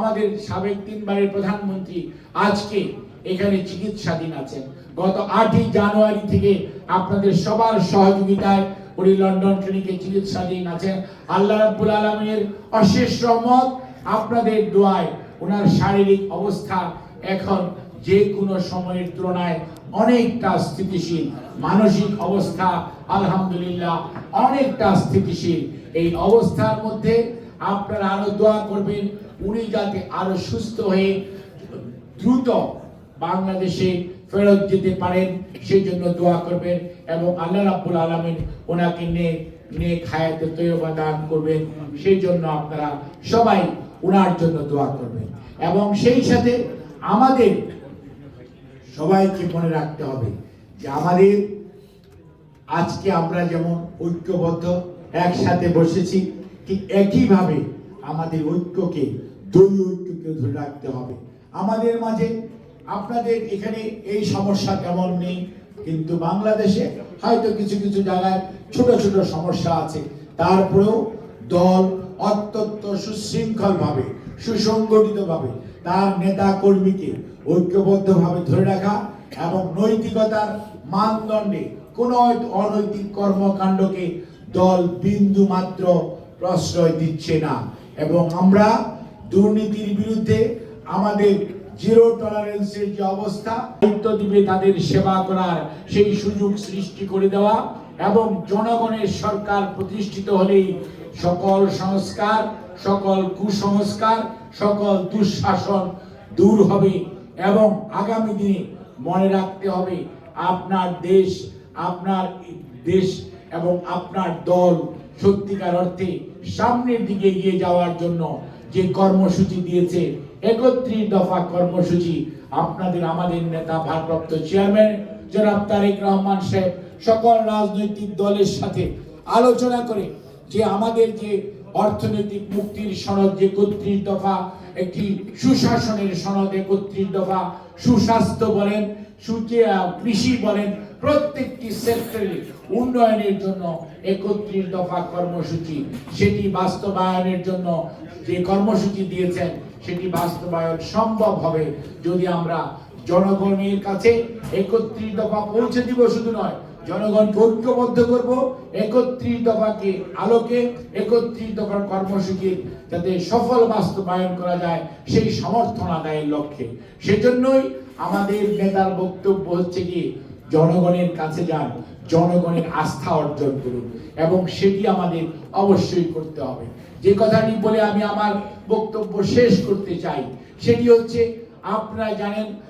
আমাদের সাবেক তিনবারের প্রধানমন্ত্রী আজকে এখানে চিকিৎসাধীন আছেন। গত আটই জানুয়ারি থেকে আপনাদের সবার সহযোগিতায় উনি লন্ডন ক্লিনিকে চিকিৎসাধীন আছেন। আল্লাহ রাব্বুল আলমের অশেষ রহমত আপনাদের দোয়ায় ওনার শারীরিক অবস্থা এখন যে কোনো সময়ের তুলনায় অনেকটা স্থিতিশীল। মানসিক অবস্থা আলহামদুলিল্লাহ অনেকটা স্থিতিশীল। এই অবস্থার মধ্যে আপনারা আরও দোয়া করবেন, উনি যাতে আরও সুস্থ হয়ে দ্রুত বাংলাদেশে ফেরত যেতে পারেন সেই জন্য দোয়া করবেন এবং আল্লাহ রাব্বুল আলামিন ওনাকে নিয়ে নিয়ে খায়াতে তৈবা দান করবেন সেই জন্য আপনারা সবাই ওনার জন্য দোয়া করবেন। এবং সেই সাথে আমাদের সবাইকে মনে রাখতে হবে যে আমাদের আজকে আমরা যেমন ঐক্যবদ্ধ, একসাথে বসেছি ঠিক একইভাবে আমাদের ঐক্যকে দুই ঐক্যকে ধরে রাখতে হবে। আমাদের মাঝে আপনাদের এখানে এই সমস্যা তেমন নেই, কিন্তু বাংলাদেশে হয়তো কিছু কিছু জায়গায় ছোট ছোট সমস্যা আছে। তারপরেও দল অত্যন্ত সুশৃঙ্খলভাবে, সুসংগঠিতভাবে তার নেতা কর্মীকে ঐক্যবদ্ধভাবে ধরে রাখা এবং নৈতিকতার মানদণ্ডে কোনো অনৈতিক কর্মকাণ্ডকে দল বিন্দু মাত্র প্রশ্রয় দিচ্ছে না। এবং আমরা দুর্নীতির বিরুদ্ধে আমাদের জিরো টলারেন্সের যে অবস্থা, দায়িত্ব দিবে তাদের সেবা করার সেই সুযোগ সৃষ্টি করে দেওয়া এবং জনগণের সরকার প্রতিষ্ঠিত হলেই সকল সংস্কার, সকল কুসংস্কার, সকল দুঃশাসন দূর হবে এবং আগামী দিনে মনে রাখতে হবে আপনার দেশ আপনার দেশ এবং আপনার দল সত্যিকার অর্থে সামনের দিকে এগিয়ে যাওয়ার জন্য যে কর্মসূচি দিয়েছে, একত্রিশ দফা কর্মসূচি আপনাদের আমাদের নেতা ভারপ্রাপ্ত চেয়ারম্যান জনাব তারেক রহমান সাহেব সকল রাজনৈতিক দলের সাথে আলোচনা করে যে আমাদের যে অর্থনৈতিক মুক্তির সনদ, যে একত্রিশ দফা একটি সুশাসনের সনদ, একত্রিশ দফা সুস্বাস্থ্য বলেন, সুচে কৃষি বলেন প্রত্যেকটি সেক্টরে উন্নয়নের জন্য একত্রিশ দফা কর্মসূচি, সেটি বাস্তবায়নের জন্য যে কর্মসূচি দিয়েছেন, সেটি বাস্তবায়ন সম্ভব হবে যদি আমরা জনগণের কাছে একত্রিশ দফা পৌঁছে দিব। শুধু নয় জনগণকে ঐক্যবদ্ধ করব, একত্রিশ দফাকে আলোকে, একত্রিশ দফার কর্মসূচি যাতে সফল বাস্তবায়ন করা যায়, সেই সমর্থন আদায়ের লক্ষ্যে। সেজন্যই আমাদের নেতার বক্তব্য হচ্ছে কি জনগণের কাছে যান, জনগণের আস্থা অর্জন করুন এবং সেটি আমাদের অবশ্যই করতে হবে। যে কথাটি বলে আমি আমার বক্তব্য শেষ করতে চাই, সেটি হচ্ছে, আপনারা জানেন